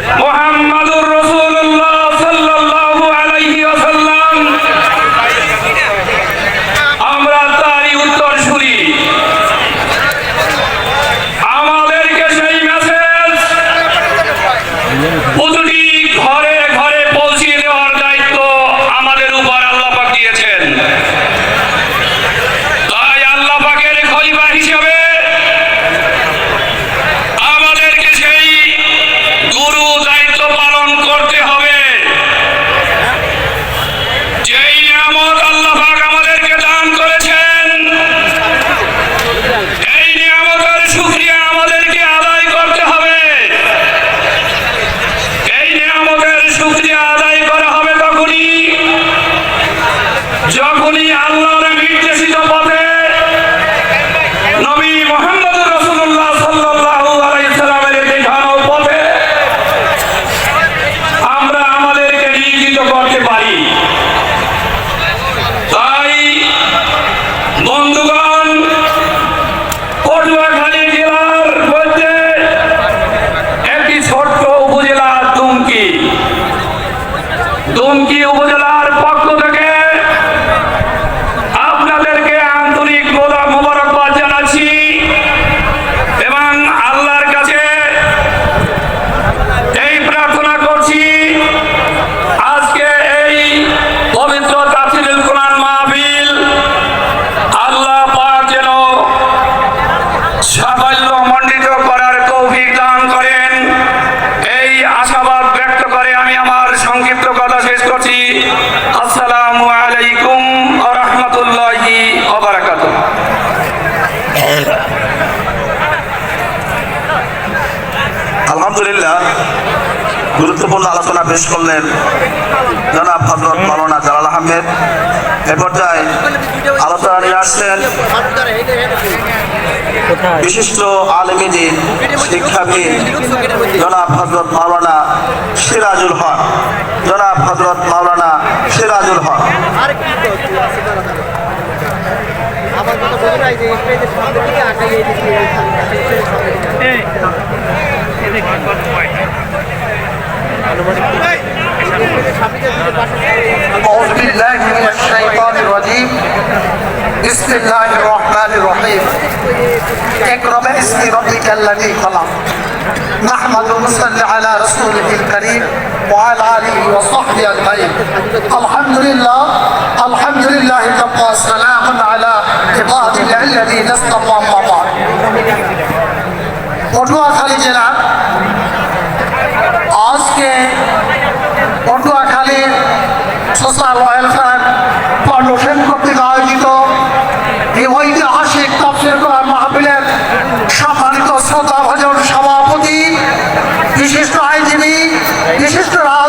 Yeah. বন্ধুগণ পটুয়াখালী জেলার মধ্যে একটি ছোট্ট উপজেলা দুমকি। দুমকি উপজেলা গুরুত্বপূর্ণ আলোচনা পেশ করলেন জনাব হজরত মৌলানা জালাল আহমেদ। এ পর্যায়ে আলোচনা নিয়ে আসছেন বিশিষ্ট আলমিনী শিক্ষাবিদ জনাব হজরত মাওলানা সিরাজুল হক। জনাব হজরত মাওলানা সিরাজুল হক। আমার بسم الله الرحمن الرحيم. اقرأ باسم ربك الذي خلق. نحمد ونصلي على رسوله الكريم وعلى آله وصحبه أجمعين. الحمد لله الحمد لله تبقى سلام على عباده الذي اصطفى مع بعض. পটুয়াখালী خليجنا 你吃屎了